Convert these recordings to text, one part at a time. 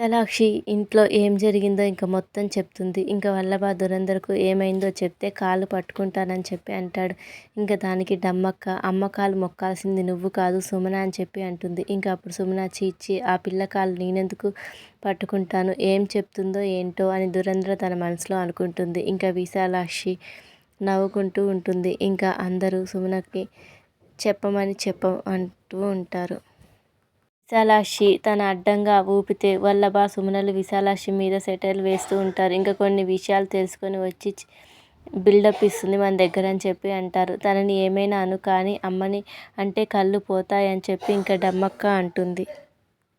విశాలాక్షి ఇంట్లో ఏం జరిగిందో ఇంకా మొత్తం చెప్తుంది. ఇంకా వల్లభ దురందరకు ఏమైందో చెప్తే కాళ్ళు పట్టుకుంటానని చెప్పి అంటాడు. ఇంకా దానికి డమ్మక్క అమ్మ కాలు మొక్కాల్సింది నువ్వు కాదు సుమన అని చెప్పి అంటుంది. ఇంకా అప్పుడు సుమన చీచి ఆ పిల్ల కాలు నేనెందుకు పట్టుకుంటాను? ఏం చెప్తుందో ఏంటో అని దురంధ్ర తన మనసులో అనుకుంటుంది. ఇంకా విశాలాక్షి నవ్వుకుంటూ ఉంటుంది. ఇంకా అందరూ సుమనకి చెప్పమని చెప్ప అంటూ ఉంటారు. విశాలాక్షి తన అడ్డంగా ఊపితే వల్లభ సుమనలు విశాలాక్షి మీద సెటైల్ వేస్తూ ఉంటారు. ఇంకా కొన్ని విషయాలు తెలుసుకొని వచ్చి బిల్డప్ ఇస్తుంది మన దగ్గర అని చెప్పి అంటారు. తనని ఏమైనా అను కానీ అమ్మని అంటే కళ్ళు పోతాయని చెప్పి ఇంకా డమ్మక్క అంటుంది.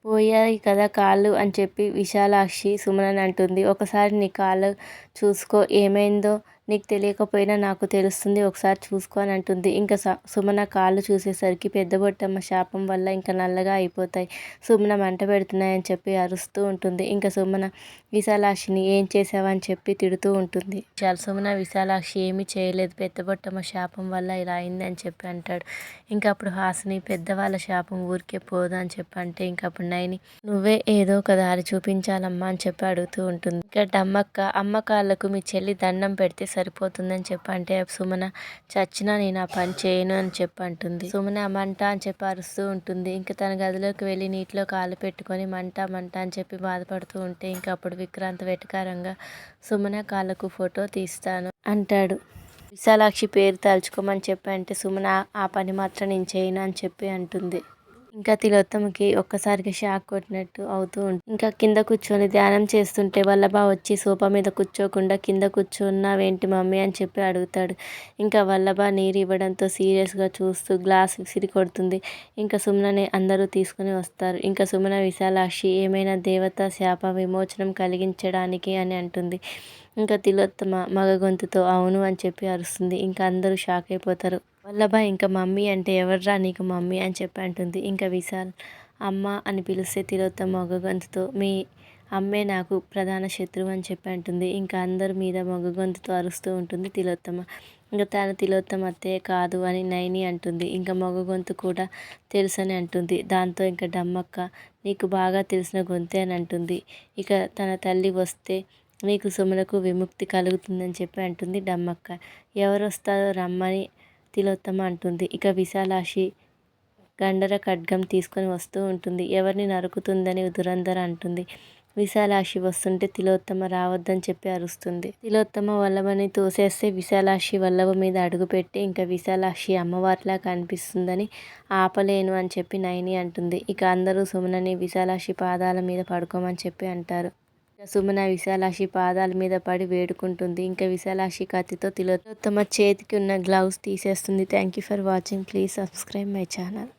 పోయాయి కదా కాళ్ళు అని చెప్పి విశాలాక్షి సుమనని అంటుంది. ఒకసారి నీ కాళ్ళు చూసుకో ఏమైందో నీకు తెలియకపోయినా నాకు తెలుస్తుంది ఒకసారి చూసుకో అని అంటుంది. ఇంకా సుమన కాళ్ళు చూసేసరికి పెద్ద బొట్టమ్మ శాపం వల్ల ఇంకా నల్లగా అయిపోతాయి. సుమన మంట పెడుతున్నాయని చెప్పి అరుస్తూ ఉంటుంది. ఇంకా సుమన విశాలాక్షిని ఏం చేసావని చెప్పి తిడుతూ ఉంటుంది. సుమన విశాలాక్షి ఏమీ చేయలేదు. పెద్ద బొట్టమ్మ శాపం వల్ల ఇలా అయింది అని చెప్పి అంటాడు. ఇంకా అప్పుడు హాసిని పెద్దవాళ్ళ శాపం ఊరికే పోదు అని చెప్పి అంటే ఇంకా అప్పుడు నైని నువ్వే ఏదో ఒక దారి చూపించాలమ్మా అని చెప్పి అడుగుతూ ఉంటుంది. ఇంకా డమ్మక్క అమ్మ కాళ్ళకు మీ చెల్లి దండం పెడితే సరిపోతుందని చెప్పి అంటే సుమన చచ్చినా నేను ఆ పని చేయను అని చెప్పి అంటుంది సుమన మంట అని చెప్పి అరుస్తూ ఉంటుంది. ఇంకా తన గదిలోకి వెళ్ళి నీటిలో కాలు పెట్టుకొని మంట మంట అని చెప్పి బాధపడుతూ ఉంటే ఇంకా అప్పుడు విక్రాంత్ వెటకారంగా సుమన కాళ్ళకు ఫోటో తీస్తాను అంటాడు. విశాలాక్షి పేరు తలుచుకోమని చెప్పి అంటే సుమన ఆ పని మాత్రం నేను చేయను అని చెప్పి అంటుంది. ఇంకా తిలోత్తమకి ఒక్కసారిగా షాక్ కొట్టినట్టు అవుతూ ఉంటుంది ఇంకా కింద కూర్చొని ధ్యానం చేస్తుంటే వల్లభ వచ్చి సోఫా మీద కూర్చోకుండా కింద కూర్చున్నావేంటి మమ్మీ అని చెప్పి అడుగుతాడు. ఇంకా వల్లభ నీరు ఇవ్వడంతో సీరియస్గా చూస్తూ గ్లాస్ విసిరి కొడుతుంది. ఇంకా సుమనని అందరూ తీసుకుని వస్తారు. ఇంకా సుమన విశాలాక్షి ఏమైనా దేవత శాప విమోచనం కలిగించడానికి అని అంటుంది. ఇంకా తిలోత్తమ మగ గొంతుతో అవును అని చెప్పి అరుస్తుంది. ఇంకా అందరూ షాక్ అయిపోతారు. వల్లభ ఇంకా మమ్మీ అంటే ఎవర్రా నీకు మమ్మీ? అని చెప్పి అంటుంది. ఇంకా విశాల్ అమ్మ అని పిలిస్తే తిలోత్తమ మగ గొంతుతో మీ అమ్మే నాకు ప్రధాన శత్రువు అని చెప్పి అంటుంది. ఇంకా అందరి మీద మగ గొంతుతో అరుస్తూ ఉంటుంది తిలోత్తమ. ఇంకా తన తిలోత్తమ అత్తే కాదు అని నైని అంటుంది. ఇంకా మగ గొంతు కూడా తెలుసని అంటుంది. దాంతో ఇంకా డమ్మక్క నీకు బాగా తెలిసిన గొంతే అని అంటుంది. ఇక తన తల్లి వస్తే నీకు సుమలకు విముక్తి కలుగుతుందని చెప్పి అంటుంది డమ్మక్క. ఎవరు వస్తారో రమ్మని తిలోత్తమ అంటుంది. ఇక విశాలాక్షి గండర ఖడ్గం తీసుకొని వస్తూ ఉంటుంది. ఎవరిని నరుకుతుందని దురంధర అంటుంది. విశాలాక్షి వస్తుంటే తిలోత్తమ రావద్దని చెప్పి అరుస్తుంది. తిలోత్తమ వల్లభని తోసేస్తే విశాలాక్షి వల్లభ మీద అడుగుపెట్టి ఇంకా విశాలాక్షి అమ్మవారిలా కనిపిస్తుందని ఆపలేను అని చెప్పి నయని అంటుంది. ఇక అందరూ సుమనని విశాలాక్షి పాదాల మీద పడుకోమని చెప్పి అంటారు. సుమన విశాలాక్షి పాదాల మీద పడి వేడుకుంటుంది. ఇంకా విశాలాక్షి కత్తితో తిలోత్తమ చేతికి ఉన్న గ్లౌస్ తీసేస్తుంది. Thank you for watching please subscribe my channel